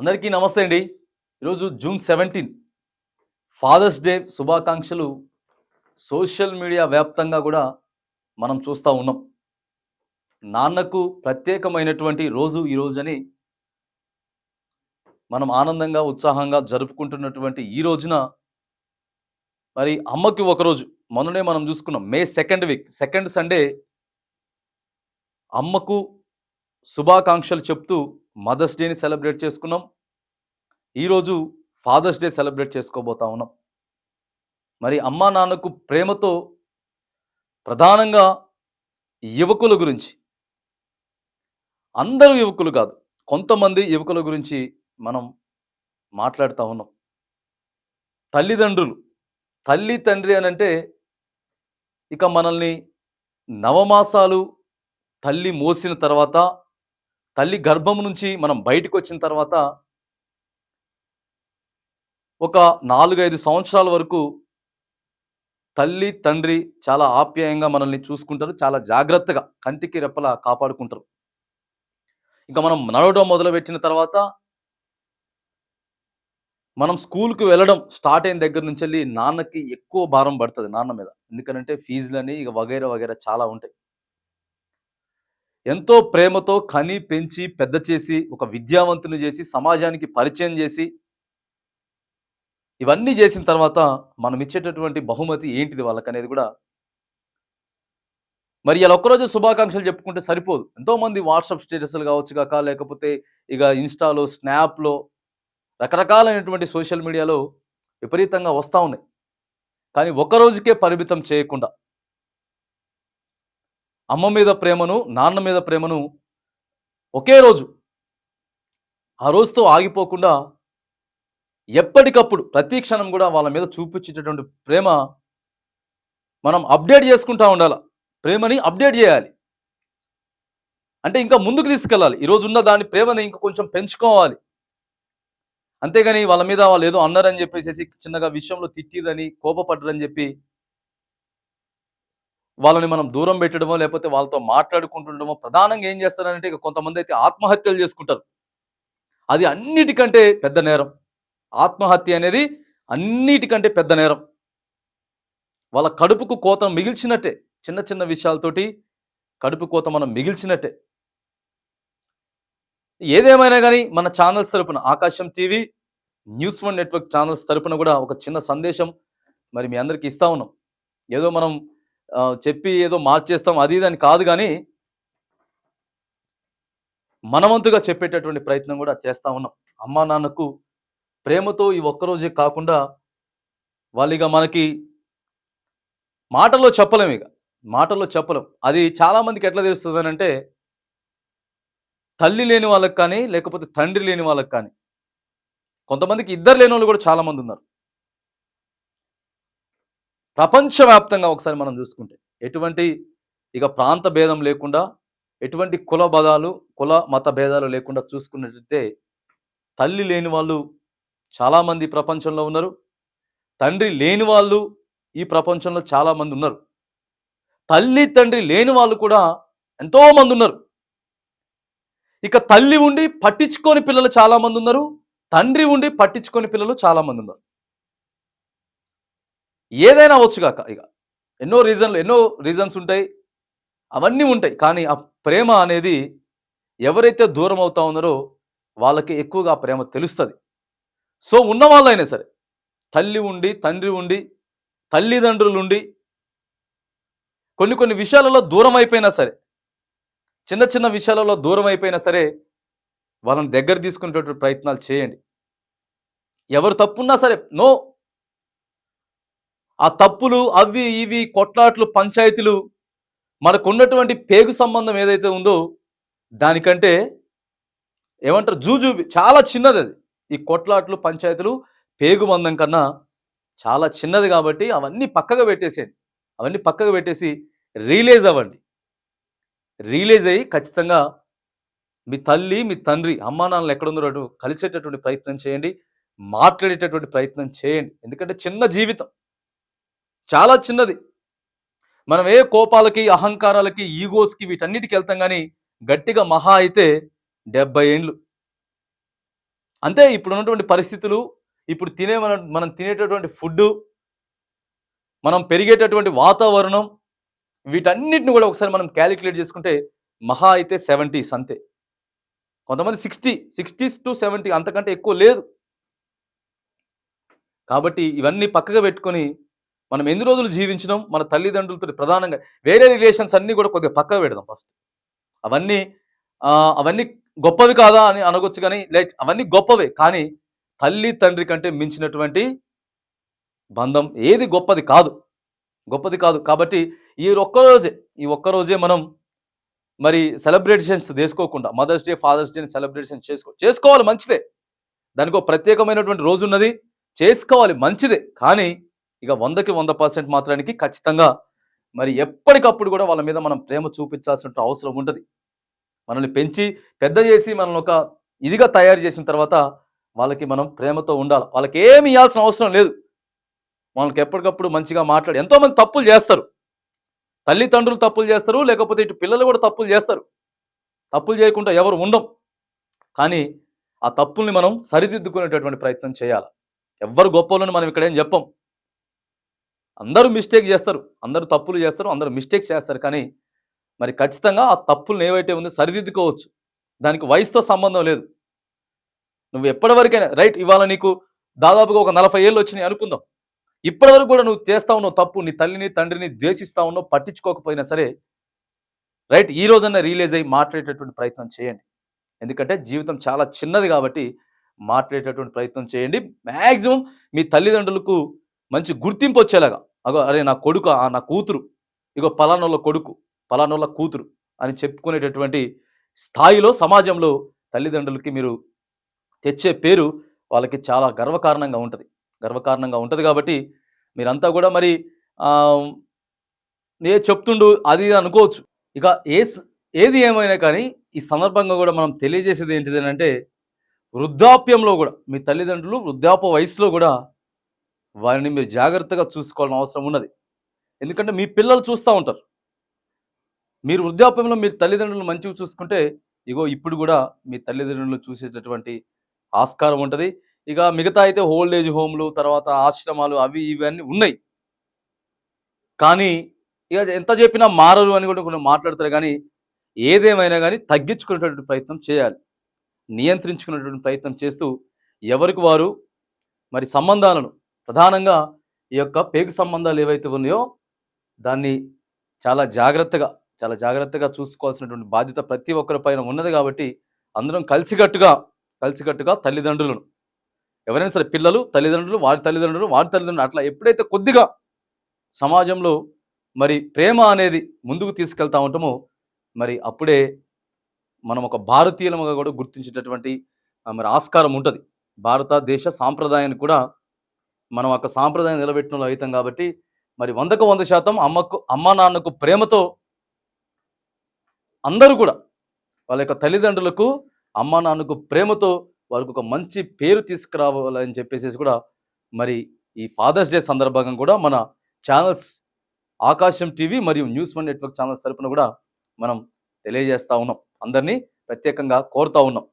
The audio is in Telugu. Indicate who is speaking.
Speaker 1: అందరికీ నమస్తే అండి. ఈరోజు జూన్ సెవెంటీన్. ఫాదర్స్ డే శుభాకాంక్షలు సోషల్ మీడియా వ్యాప్తంగా కూడా మనం చూస్తూ ఉన్నాం. నాన్నకు ప్రత్యేకమైనటువంటి రోజు ఈ రోజు అని మనం ఆనందంగా ఉత్సాహంగా జరుపుకుంటున్నటువంటి ఈ రోజున మరి అమ్మకి ఒకరోజు మొన్ననే మనం చూసుకున్నాం. May second week. Second Sunday అమ్మకు శుభాకాంక్షలు చెప్తూ మదర్స్ డేని సెలబ్రేట్ చేసుకున్నాం. ఈరోజు ఫాదర్స్ డే సెలబ్రేట్ చేసుకోబోతా ఉన్నాం. మరి అమ్మా నాన్నకు ప్రేమతో ప్రధానంగా యువకుల గురించి. అందరూ యువకులు కాదు కొంతమంది యువకుల గురించి మనం మాట్లాడుతూ ఉన్నాం. తల్లిదండ్రులు తల్లి తండ్రి అని అంటే ఇక మనల్ని నవమాసాలు తల్లి మోసిన తర్వాత తల్లి గర్భం నుంచి మనం బయటకు వచ్చిన తర్వాత ఒక నాలుగైదు సంవత్సరాల వరకు తల్లి తండ్రి చాలా ఆప్యాయంగా మనల్ని చూసుకుంటారు చాలా జాగ్రత్తగా కంటికి రెప్పలా కాపాడుకుంటారు. ఇంకా మనం నడవడం మొదలుపెట్టిన తర్వాత మనం స్కూల్కి వెళ్ళడం స్టార్ట్ అయిన దగ్గర నుంచి వెళ్ళి నాన్నకి ఎక్కువ భారం పడుతుంది నాన్న మీద. ఎందుకంటే ఫీజులని ఇక వగైరా వగైరా చాలా ఉంటాయి. ఎంతో ప్రేమతో కని పెంచి పెద్ద చేసి ఒక విద్యావంతుని చేసి సమాజానికి పరిచయం చేసి ఇవన్నీ చేసిన తర్వాత మనం ఇచ్చేటటువంటి బహుమతి ఏంటిది వాళ్ళకి అనేది కూడా మరి ఇలా ఒక్కరోజు శుభాకాంక్షలు చెప్పుకుంటే సరిపోదు. ఎంతో మంది వాట్సాప్ స్టేటస్లు కావచ్చు కాక లేకపోతే ఇక ఇన్స్టాలో స్నాప్లో రకరకాలైనటువంటి సోషల్ మీడియాలో విపరీతంగా వస్తూ ఉన్నాయి. కానీ ఒక్క రోజుకే పరిమితం చేయకుండా అమ్మ మీద ప్రేమను నాన్న మీద ప్రేమను ఒకే రోజు ఆ రోజుతో ఆగిపోకుండా ఎప్పటికప్పుడు ప్రతి క్షణం కూడా వాళ్ళ మీద చూపించేటటువంటి ప్రేమ మనం అప్డేట్ చేసుకుంటా ఉండాలి. ప్రేమని అప్డేట్ చేయాలి. అంటే ఇంకా ముందుకు తీసుకెళ్ళాలి. ఈరోజు ఉన్న దాని ప్రేమని ఇంకా కొంచెం పెంచుకోవాలి. అంతేగాని వాళ్ళ మీద వాళ్ళు ఏదో అన్నారని చెప్పేసి చిన్నగా విషయంలో తిట్టిరని కోపపడ్డరని చెప్పి వాళ్ళని మనం దూరం పెట్టడమో లేకపోతే వాళ్ళతో మాట్లాడుకుంటుండమో ప్రధానంగా ఏం చేస్తారంటే ఇక కొంతమంది అయితే ఆత్మహత్యలు చేసుకుంటారు. అది అన్నిటికంటే పెద్ద నేరం. ఆత్మహత్య అనేది అన్నిటికంటే పెద్ద నేరం. వాళ్ళ కడుపుకు కోత మిగిల్చినట్టే చిన్న చిన్న విషయాలతోటి కడుపు కోత మనం మిగిల్చినట్టే. ఏదేమైనా కానీ మన ఛానల్స్ తరపున Aakasam TV news one network channels తరపున కూడా ఒక చిన్న సందేశం మరి మీ అందరికీ ఇస్తా ఉన్నాం. ఏదో మనం చెప్పి ఏదో మార్చేస్తాం అది ఇది అని కాదు కానీ మనవంతుగా చెప్పేటటువంటి ప్రయత్నం కూడా చేస్తా ఉన్నాం. అమ్మా నాన్నకు ప్రేమతో ఈ ఒక్కరోజే కాకుండా వాళ్ళు ఇక మనకి మాటల్లో చెప్పలేం ఇక. మాటల్లో చెప్పలేం. అది చాలామందికి ఎట్లా తెలుస్తుంది అంటే తల్లి లేని వాళ్ళకి కానీ లేకపోతే తండ్రి లేని వాళ్ళకి కానీ కొంతమందికి ఇద్దరు లేని వాళ్ళు కూడా చాలామంది ఉన్నారు. ప్రపంచవ్యాప్తంగా ఒకసారి మనం చూసుకుంటే ఎటువంటి ఇక ప్రాంత భేదం లేకుండా ఎటువంటి కుల బదాలు కుల మత భేదాలు లేకుండా చూసుకున్నట్టయితే తల్లి లేని వాళ్ళు చాలామంది ప్రపంచంలో ఉన్నారు. తండ్రి లేని వాళ్ళు ఈ ప్రపంచంలో చాలామంది ఉన్నారు. తల్లి తండ్రి లేని వాళ్ళు కూడా ఎంతో మంది ఉన్నారు. ఇక తల్లి ఉండి పట్టించుకోని పిల్లలు చాలామంది ఉన్నారు. తండ్రి ఉండి పట్టించుకొని పిల్లలు చాలామంది ఉన్నారు. ఏదైనా అవ్వచ్చుగాక ఇక ఎన్నో రీజన్లు ఎన్నో రీజన్స్ ఉంటాయి. అవన్నీ ఉంటాయి. కానీ ఆ ప్రేమ అనేది ఎవరైతే దూరం అవుతా ఉన్నారో వాళ్ళకి ఎక్కువగా ఆ ప్రేమ తెలుస్తుంది. సో ఉన్న వాళ్ళైనా సరే తల్లి ఉండి తండ్రి ఉండి తల్లిదండ్రులు ఉండి కొన్ని కొన్ని విషయాలలో దూరం అయిపోయినా సరే చిన్న చిన్న విషయాలలో దూరం అయిపోయినా సరే వాళ్ళని దగ్గర తీసుకునేటటువంటి ప్రయత్నాలు చేయండి. ఎవరు తప్పున్నా సరే నో ఆ తప్పులు అవి ఇవి కొట్లాట్లు పంచాయతీలు మనకు ఉన్నటువంటి పేగు సంబంధం ఏదైతే ఉందో దానికంటే ఏమంటారు జూజూబి చాలా చిన్నది అది. ఈ కొట్లాట్లు పంచాయతీలు పేగు బంధం కన్నా చాలా చిన్నది కాబట్టి అవన్నీ పక్కగా పెట్టేసేయండి. అవన్నీ పక్కగా పెట్టేసి రియలైజ్ అవ్వండి. రియలైజ్ అయ్యి ఖచ్చితంగా మీ తల్లి మీ తండ్రి అమ్మా నాన్నలు ఎక్కడుందో అటు కలిసేటటువంటి ప్రయత్నం చేయండి. మాట్లాడేటటువంటి ప్రయత్నం చేయండి. ఎందుకంటే చిన్న జీవితం. చాలా చిన్నది. మనం ఏ కోపాలకి అహంకారాలకి ఈగోస్కి వీటన్నిటికి వెళ్తాం కానీ గట్టిగా మహా అయితే డెబ్బై ఏండ్లు. అంతే ఇప్పుడు ఉన్నటువంటి పరిస్థితులు ఇప్పుడు తినే మన మనం తినేటటువంటి ఫుడ్ మనం పెరిగేటటువంటి వాతావరణం వీటన్నిటిని కూడా ఒకసారి మనం క్యాలిక్యులేట్ చేసుకుంటే మహా అయితే సెవెంటీస్ అంతే. కొంతమంది సిక్స్టీ సిక్స్టీస్ టు సెవెంటీ అంతకంటే ఎక్కువ లేదు. కాబట్టి ఇవన్నీ పక్కగా పెట్టుకొని మనం ఎన్ని రోజులు జీవించడం మన తల్లిదండ్రులతో ప్రధానంగా వేరే రిలేషన్స్ అన్నీ కూడా కొద్దిగా పక్కకు పెడదాం ఫస్ట్. అవన్నీ అవన్నీ గొప్పవి కాదా అని అనగొచ్చు కానీ లైక్ అవన్నీ గొప్పవే కానీ తల్లి తండ్రి కంటే మించినటువంటి బంధం ఏది గొప్పది కాదు. గొప్పది కాదు కాబట్టి ఈ ఒక్కరోజే ఈ ఒక్కరోజే మనం మరి సెలబ్రేషన్స్ చేసుకోకుండా mother's day father's day celebration చేసుకో చేసుకోవాలి మంచిదే. దానికి ఒక ప్రత్యేకమైనటువంటి రోజు ఉన్నది చేసుకోవాలి మంచిదే. కానీ ఇక వందకి వంద పర్సెంట్ మాత్రానికి ఖచ్చితంగా మరి ఎప్పటికప్పుడు కూడా వాళ్ళ మీద మనం ప్రేమ చూపించాల్సిన అవసరం ఉంటుంది. మనల్ని పెంచి పెద్ద చేసి మనల్ని ఒక ఇదిగా తయారు చేసిన తర్వాత వాళ్ళకి మనం ప్రేమతో ఉండాలి. వాళ్ళకి ఏమి ఇవ్వాల్సిన అవసరం లేదు. వాళ్ళకి ఎప్పటికప్పుడు మంచిగా మాట్లాడి ఎంతోమంది తప్పులు చేస్తారు. తల్లిదండ్రులు తప్పులు చేస్తారు లేకపోతే ఇటు పిల్లలు కూడా తప్పులు చేస్తారు. తప్పులు చేయకుండా ఎవరు ఉండం. కానీ ఆ తప్పుల్ని మనం సరిదిద్దుకునేటటువంటి ప్రయత్నం చేయాలి. ఎవ్వరు గొప్పలని మనం ఇక్కడ ఏం చెప్పం. అందరూ మిస్టేక్ చేస్తారు అందరూ తప్పులు చేస్తారు అందరూ మిస్టేక్స్ చేస్తారు. కానీ మరి ఖచ్చితంగా ఆ తప్పులను ఏవైతే ఉందో సరిదిద్దుకోవచ్చు. దానికి వయసుతో సంబంధం లేదు. నువ్వు ఎప్పటివరకైనా రైట్ ఇవాళ నీకు దాదాపుగా ఒక నలభై ఏళ్ళు వచ్చినాయి అనుకుందాం. ఇప్పటివరకు కూడా నువ్వు చేస్తా ఉన్నావు తప్పు నీ తల్లిని తండ్రిని ద్వేషిస్తా ఉన్నావు పట్టించుకోకపోయినా సరే రైట్ ఈ రోజన్నా రిలీజ్ అయ్యి మాట్లాడేటటువంటి ప్రయత్నం చేయండి. ఎందుకంటే జీవితం చాలా చిన్నది కాబట్టి మాట్లాడేటటువంటి ప్రయత్నం చేయండి. మ్యాక్సిమం మీ తల్లిదండ్రులకు మంచి గుర్తింపు వచ్చేలాగా. అగో అరే నా కొడుకు నా కూతురు. ఇగో పలానోళ్ళ కొడుకు పలానోళ్ళ కూతురు అని చెప్పుకునేటటువంటి స్థాయిలో సమాజంలో తల్లిదండ్రులకి మీరు తెచ్చే పేరు వాళ్ళకి చాలా గర్వకారణంగా ఉంటుంది. గర్వకారణంగా ఉంటుంది కాబట్టి మీరంతా కూడా మరి నే చెప్తుండు అది అనుకోవచ్చు. ఇక ఏ ఏది ఏమైనా కానీ ఈ సందర్భంగా కూడా మనం తెలియజేసేది ఏంటిది అని అంటే వృద్ధాప్యంలో కూడా మీ తల్లిదండ్రులు వృద్ధాప్య వయసులో కూడా వారిని మీరు జాగ్రత్తగా చూసుకోవాల్సిన అవసరం ఉన్నది. ఎందుకంటే మీ పిల్లలు చూస్తూ ఉంటారు. మీరు వృద్ధాప్యంలో మీ తల్లిదండ్రులు మంచిగా చూసుకుంటే ఇగో ఇప్పుడు కూడా మీ తల్లిదండ్రులను చూసేటటువంటి ఆస్కారం ఉంటుంది. ఇక మిగతా అయితే ఓల్డ్ ఏజ్ హోమ్లు తర్వాత ఆశ్రమాలు అవి ఇవన్నీ ఉన్నాయి. కానీ ఇక ఎంత చెప్పినా మారరు అని కూడా కొన్ని మాట్లాడతారు. కానీ ఏదేమైనా కానీ తగ్గించుకునేటటువంటి ప్రయత్నం చేయాలి. నియంత్రించుకునేటువంటి ప్రయత్నం చేస్తూ ఎవరికి వారు మరి సంబంధాలను ప్రధానంగా ఈ యొక్క పేగు సంబంధాలు ఏవైతే ఉన్నాయో దాన్ని చాలా జాగ్రత్తగా చాలా జాగ్రత్తగా చూసుకోవాల్సినటువంటి బాధ్యత ప్రతి ఒక్కరి పైన ఉన్నది కాబట్టి అందరం కలిసికట్టుగా కలిసికట్టుగా తల్లిదండ్రులను. ఎవరైనా సరే పిల్లలు తల్లిదండ్రులు వారి తల్లిదండ్రులు వారి తల్లిదండ్రులు అట్లా ఎప్పుడైతే కొద్దిగా సమాజంలో మరి ప్రేమ అనేది ముందుకు తీసుకెళ్తా ఉంటామో మరి అప్పుడే మనం ఒక భారతీయులముగా కూడా గుర్తించేటటువంటి మరి ఆస్కారం ఉంటుంది. భారతదేశ సాంప్రదాయాన్ని కూడా మనం ఒక సాంప్రదాయం నిలబెట్టిన వాళ్ళు అవుతాం కాబట్టి మరి వందకు వంద శాతం అమ్మకు అమ్మ నాన్నకు ప్రేమతో అందరూ కూడా వాళ్ళ యొక్క తల్లిదండ్రులకు అమ్మ నాన్నకు ప్రేమతో వాళ్ళకు ఒక మంచి పేరు తీసుకురావాలని చెప్పేసి కూడా మరి ఈ ఫాదర్స్ డే సందర్భంగా కూడా మన ఛానల్స్ ఆకాశం టీవీ మరియు న్యూస్ వన్ నెట్వర్క్ ఛానల్స్ తరఫున కూడా మనం తెలియజేస్తూ ఉన్నాం. అందరినీ ప్రత్యేకంగా కోరుతూ ఉన్నాం.